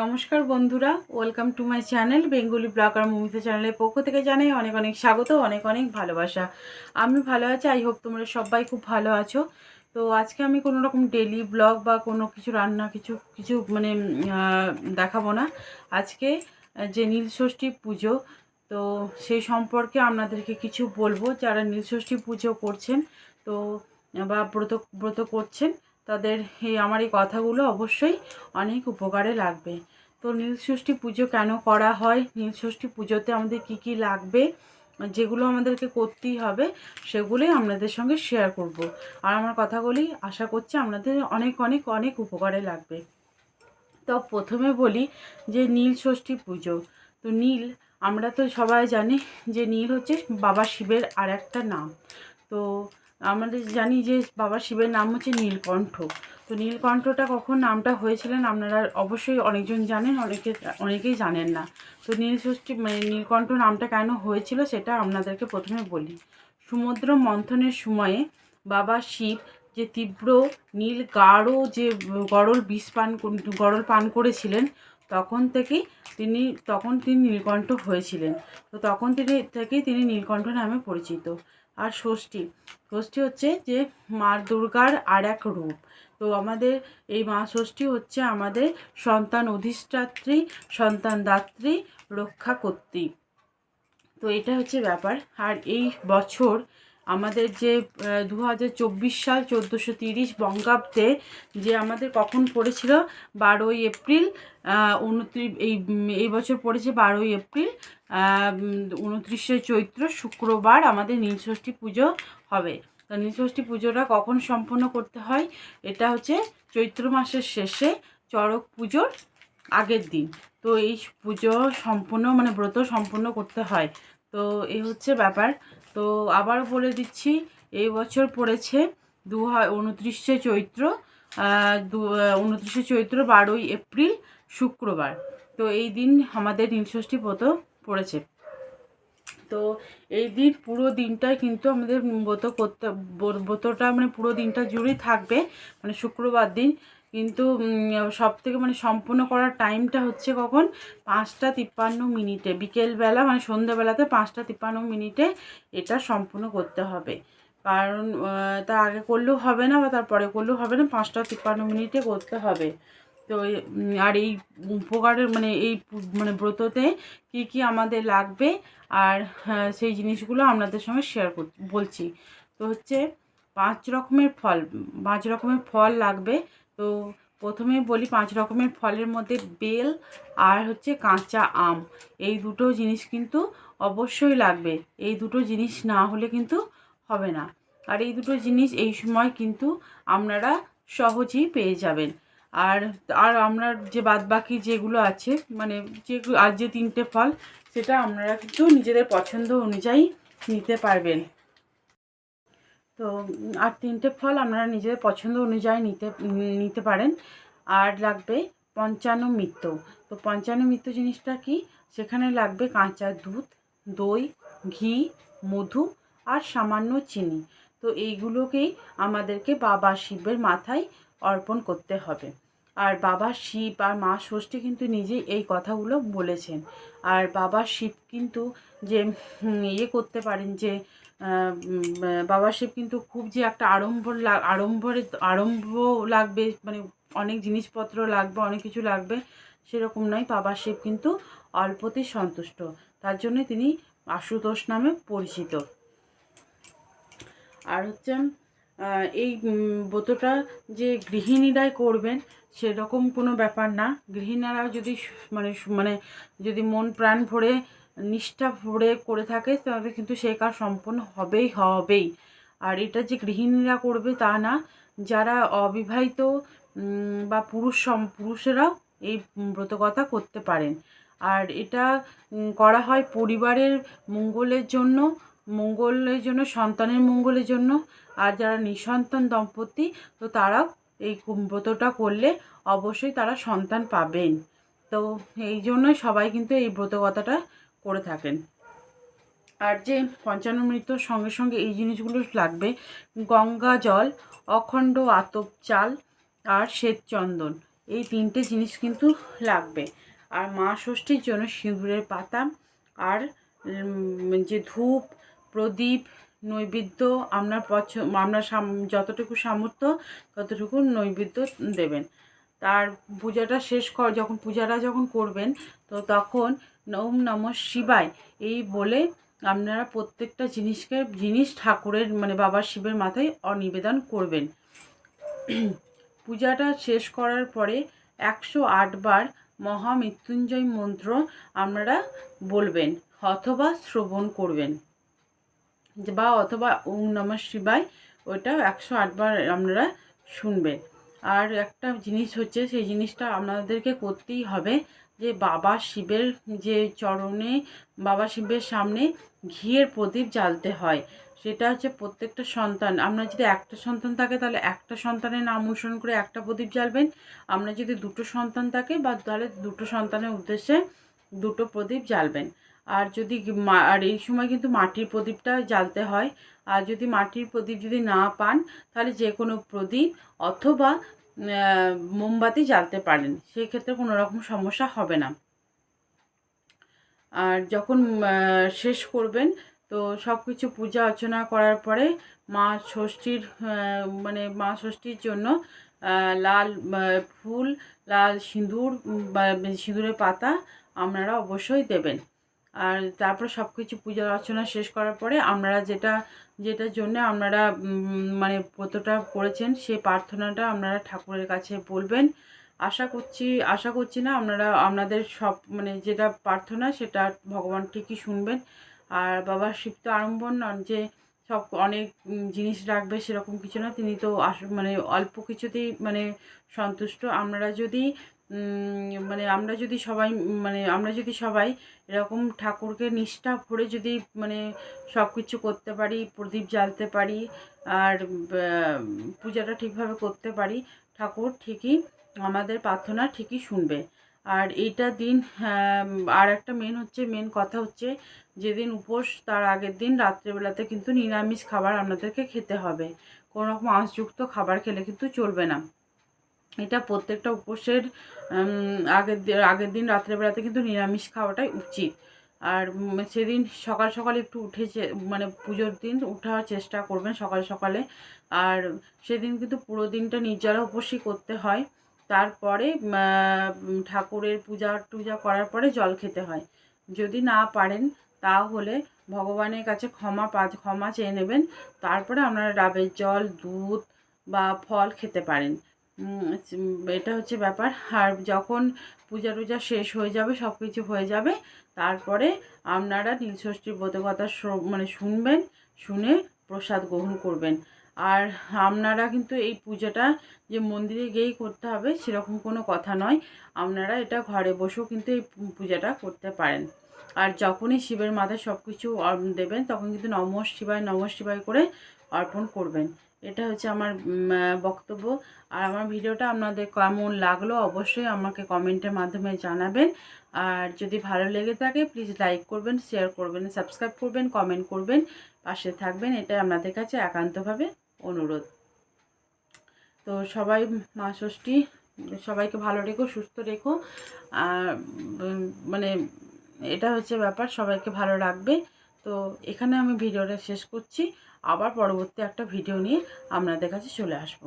নমস্কার বন্ধুরা welcome to my channel Bengali blogger Moumita চ্যানেলের পক্ষ থেকে জানাই অনেক অনেক স্বাগত, অনেক অনেক ভালোবাসা। আমি ভালো আছি আই হোপ তোমরা সবাই খুব ভালো আছো। তো আজকে আমি কোনো রকম ডেলি ব্লগ বা কোনো কিছু রান্না, কিছু কিছু মানে দেখাবো না। আজকে যে নীলষষ্ঠী পুজো, তো সেই সম্পর্কে আপনাদেরকে কিছু বলব। যারা নীলষষ্ঠী পুজো করছেন, তো বা ব্রত ব্রত করছেন তাদের এই আমার এই কথাগুলো অবশ্যই অনেক উপকারে লাগবে। তো নীলষষ্ঠী পুজো কেন করা হয়? নীলষষ্ঠী পুজোতে আমাদের কি কি লাগবে? যেগুলো আমাদেরকে করতেই হবে, সেগুলোই আপনাদের সঙ্গে শেয়ার করব। আর আমার কথাগুলি আশা করছি আপনাদের অনেক অনেক অনেক উপকারে লাগবে। তো প্রথমে বলি যে নীল ষষ্ঠী পুজো। তো নীল, আমরা তো সবাই জানি যে নীল হচ্ছে বাবা শিবের আর একটা নাম। তো আমাদের জানি যে বাবা শিবের নাম হচ্ছে নীলকণ্ঠ। তো নীলকণ্ঠটা কখন নামটা হয়েছিলেন আপনারা অবশ্যই অনেকজন জানেন, অনেকে অনেকেই জানেন না। তো নীলষষ্ঠী মানে নীলকণ্ঠ নামটা কেন হয়েছিল সেটা আপনাদেরকে প্রথমে বলি। সমুদ্র মন্থনের সময়ে বাবা শিব যে তীব্র নীল গাঢ় যে গরল বিষ পান গরল পান করেছিলেন তখন থেকেই তিনি, তখন তিনি নীলকণ্ঠ হয়েছিলেন। তো তখন তিনি, থেকেই তিনি নীলকণ্ঠ নামে পরিচিত। আর ষষ্ঠী ষষ্ঠী হচ্ছে যে মা দুর্গার আর এক রূপ। তো আমাদের এই মা ষষ্ঠী হচ্ছে আমাদের সন্তান অধিষ্ঠাত্রী, সন্তান দাত্রী রক্ষা কর্ত্রী তো এটা হচ্ছে ব্যাপার। আর এই বছর আমাদের যে দু হাজার চব্বিশ সাল চোদ্দোশো তিরিশ বঙ্গাব্দে যে আমাদের কখন পড়েছিল? বারোই এপ্রিল উনত্রিশ এই এই বছর পড়েছে বারোই এপ্রিল উনত্রিশে চৈত্র শুক্রবার আমাদের নীলষষ্ঠী পুজো হবে। তো নীলষষ্ঠী পুজোটা কখন সম্পন্ন করতে হয়? এটা হচ্ছে চৈত্র মাসের শেষে চড়ক পুজোর আগের দিন। তো এই পুজো সম্পূর্ণ মানে ব্রত সম্পূর্ণ করতে হয়। তো এই হচ্ছে ব্যাপার। তো আবার বলে দিচ্ছি, এই বছর পড়েছে দু উনত্রিশে চৈত্র দু- উনত্রিশে চৈত্র, বারোই এপ্রিল, শুক্রবার। তো এই দিন আমাদের নীলষষ্ঠী ব্রত পড়েছে। তো এই দিন পুরো দিনটা কিন্তু আমাদের ব্রত করতে, ব্রতটা মানে পুরো দিনটা জুড়েই থাকবে। মানে শুক্রবার দিন কিন্তু সব থেকে মানে সম্পূর্ণ করার টাইমটা হচ্ছে কখন? পাঁচটা তিপ্পান্ন মিনিটে। বিকেলবেলা মানে সন্ধ্যেবেলাতে পাঁচটা তিপ্পান্ন মিনিটে এটা সম্পূর্ণ করতে হবে। কারণ আহ, তা আগে করলেও হবে না বা তারপরে করলেও হবে না পাঁচটা তিপ্পান্ন মিনিটে করতে হবে। তো আর এই উপকারের মানে এই মানে ব্রততে কি কি আমাদের লাগবে আর হ্যাঁ, সেই জিনিসগুলো আপনাদের সঙ্গে শেয়ার কর বলছি। তো হচ্ছে পাঁচ রকমের ফল পাঁচ রকমের ফল লাগবে। তো প্রথমে বলি পাঁচ রকমের ফলের মধ্যে বেল আর হচ্ছে কাঁচা আম। এই দুটো জিনিস কিন্তু অবশ্যই লাগবে। এই দুটো জিনিস না হলে কিন্তু হবে না। আর এই দুটো জিনিস এই সময় কিন্তু আপনারা সহজেই পেয়ে যাবেন। আর আর আপনার যে বাদবাকি যেগুলো আছে মানে যে, আর যে তিনটে ফল, সেটা আপনারা কিন্তু নিজেদের পছন্দ অনুযায়ী নিতে পারবেন। তো আর তিনটে ফল আপনারা নিজেদের পছন্দ অনুযায়ী নিতে নিতে পারেন। আর লাগবে পঞ্চান্ন মিত্র তো পঞ্চান্ন মিত্র জিনিসটা কি? সেখানে লাগবে কাঁচা দুধ, দই, ঘি, মধু আর সামান্য চিনি। তো এইগুলোকেই আমাদেরকে বাবা শিবের মাথায় অর্পণ করতে হবে। আর বাবা শিব আর মা ষষ্ঠী কিন্তু নিজেই এই কথাগুলো বলেছেন। আর বাবা শিব কিন্তু যে ইয়ে করতে পারেন যে বাবা শিব কিন্তু খুব যে একটা আড়ম্বর আড়ম্বরে, আড়ম্ব লাগবে মানে অনেক জিনিসপত্র লাগবে, অনেক কিছু লাগবে, সেরকম নয়। বাবা শিব কিন্তু অল্পতেই সন্তুষ্ট। তার জন্য তিনি আশুতোষ নামে পরিচিত। আর হচ্ছে এই ব্রতটা যে গৃহিণীরাই করবেন, সেরকম কোনো ব্যাপার না। গৃহিণীরা যদি মানে মানে যদি মন প্রাণ ভরে নিষ্ঠা ভরে করে থাকে, তাহলে কিন্তু সেই কাজ সম্পূর্ণ হবেই হবেই। আর এটা যে গৃহিণীরা করবে তা না, যারা অবিবাহিত বা পুরুষ পুরুষেরাও এই ব্রতকথা করতে পারেন। আর এটা করা হয় পরিবারের মঙ্গলের জন্য মঙ্গলের জন্য, সন্তানের মঙ্গলের জন্য। আর যারা নিঃসন্তান দম্পতি, তো তারাও এই ব্রতটা করলে অবশ্যই তারা সন্তান পাবেন। তো এই জন্যই সবাই কিন্তু এই ব্রতকথাটা করে থাকেন। আর যে পঞ্চান্ন মৃত্যুর সঙ্গে সঙ্গে এই জিনিসগুলো লাগবে, গঙ্গা জল, অখণ্ড আতপ চাল আর শ্বেত চন্দন এই তিনটে জিনিস কিন্তু লাগবে। আর মা ষষ্ঠীর জন্য সিঁদুরের পাতা আর যে ধূপ, প্রদীপ, নৈবেদ্য, আপনার পছ, আপনার যতটুকু সামর্থ্য ততটুকু নৈবেদ্য দেবেন। তার পূজাটা শেষ কর যখন পূজাটা যখন করবেন, তো তখন ওম নম শিবায়। এই বলে আপনারা প্রত্যেকটা জিনিসকে, জিনিস ঠাকুরের মানে বাবা শিবের মাথায় অনিবেদন করবেন। পূজাটা শেষ করার পরে একশো আটবার মহামৃত্যুঞ্জয় মন্ত্র আপনারা বলবেন অথবা শ্রবণ করবেন। বা অথবা ওম নমঃ শিবায় ওইটা একশো আটবার আপনারা শুনবেন। আর একটা জিনিস হচ্ছে, সেই জিনিসটা আপনাদেরকে করতেই হবে। যে বাবা শিবের যে চরণে, বাবা শিবের সামনে ঘিয়ের প্রদীপ জ্বালতে হয়। সেটা হচ্ছে প্রত্যেকটা সন্তান। আপনার যদি একটা সন্তান থাকে, তাহলে একটা সন্তানের নাম অনুসরণ করে একটা প্রদীপ জ্বালবেন। আপনার যদি দুটো সন্তান থাকে, বা তাহলে দুটো সন্তানের উদ্দেশ্যে দুটো প্রদীপ জ্বালবেন। আর যদি আর এই সময় কিন্তু মাটির প্রদীপটা জ্বালতে হয়। আর যদি মাটির প্রদীপ যদি না পান, তাহলে যে কোনো প্রদীপ অথবা মোমবাতি জ্বালতে পারেন। সেক্ষেত্রে কোনো রকম সমস্যা হবে না। আর যখন শেষ করবেন, তো সব কিছু পূজা অর্চনা করার পরে মা ষষ্ঠীর মানে মা ষষ্ঠীর জন্য লাল ফুল, লাল সিঁদুর বা, সিঁদুরের পাতা আপনারা অবশ্যই দেবেন। আর তারপর সব কিছু পূজা অর্চনা শেষ করার পরে আপনারা যেটা, যেটার জন্য আপনারা মানে ব্রতটা করেছেন সেই প্রার্থনাটা আপনারা ঠাকুরের কাছে বলবেন। আশা করছি আশা করছি না আপনারা, আপনাদের সব মানে যেটা প্রার্থনা সেটা ভগবান ঠিকই শুনবেন। আর বাবা শিব তো আড়ম্বর নন যে সব অনেক জিনিস রাখবে সেরকম কিছু না। তিনি তো আস মানে অল্প কিছুতেই মানে সন্তুষ্ট। আমরা যদি মানে আমরা যদি সবাই মানে আমরা যদি সবাই এরকম ঠাকুরকে নিষ্ঠা ভরে যদি মানে সব কিছু করতে পারি, প্রদীপ জ্বালতে পারি, আর পূজাটা ঠিকভাবে করতে পারি, ঠাকুর ঠিকই আমাদের প্রার্থনা ঠিকই শুনবে। আর এইটা দিন আর একটা মেন হচ্ছে মেন কথা হচ্ছে যেদিন উপোস, তার আগের দিন রাত্রেবেলাতে কিন্তু নিরামিষ খাবার আপনাদেরকে খেতে হবে। কোনো রকম আঁশযুক্ত খাবার খেলে কিন্তু চলবে না। এটা প্রত্যেকটা উপোসের আগের আগের দিন রাত্রেবেলাতে কিন্তু নিরামিষ খাওয়াটাই উচিত। আর সেদিন সকাল সকাল একটু উঠেছে মানে পুজোর দিন উঠার চেষ্টা করবেন সকাল সকালে। আর সেদিন কিন্তু পুরো দিনটা নির্জলা উপোসই করতে হয়। তারপরে ঠাকুরের পূজা টুজা করার পরে জল খেতে হয়। যদি না পারেন, তাহলে ভগবানের কাছে ক্ষমা পা, ক্ষমা চেয়ে নেবেন। তারপরে আপনারা ডাবের জল, দুধ বা ফল খেতে পারেন। এটা হচ্ছে ব্যাপার। আর যখন পূজা টুজা শেষ হয়ে যাবে সব কিছু হয়ে যাবে, তারপরে আপনারা নীলষষ্ঠীর শ্র- মানে শুনবেন, শুনে প্রসাদ গ্রহণ করবেন। আর আপনারা কিন্তু এই পুজোটা যে মন্দিরে গিয়েই করতে হবে, সেরকম কোনো কথা নয়। আপনারা এটা ঘরে বসেও কিন্তু এই পূজাটা করতে পারেন। আর যখনই শিবের মাথায় সব কিছু দেবেন, তখন কিন্তু নম শিবায় নম শিবায় করে অর্পণ করবেন। এটা হচ্ছে আমার বক্তব্য। আর আমার ভিডিওটা আপনাদের কেমন লাগল অবশ্যই আমাকে কমেন্টের মাধ্যমে জানাবেন। আর যদি ভালো লেগে থাকে প্লিজ লাইক করবেন শেয়ার করবেন সাবস্ক্রাইব করবেন কমেন্ট করবেন। পাশে থাকবেন এটা আপনাদের কাছে একান্তভাবে অনুরোধ। তো সবাই, মা ষষ্ঠী, সবাইকে ভালো রেখো, সুস্থ রেখো। আর মানে এটা হচ্ছে ব্যাপার, সবাইকে ভালো রাখবে তো এখানে আমি ভিডিওটা শেষ করছি। আবার পরবর্তী একটা ভিডিও নিয়ে আপনাদের কাছে চলে আসব।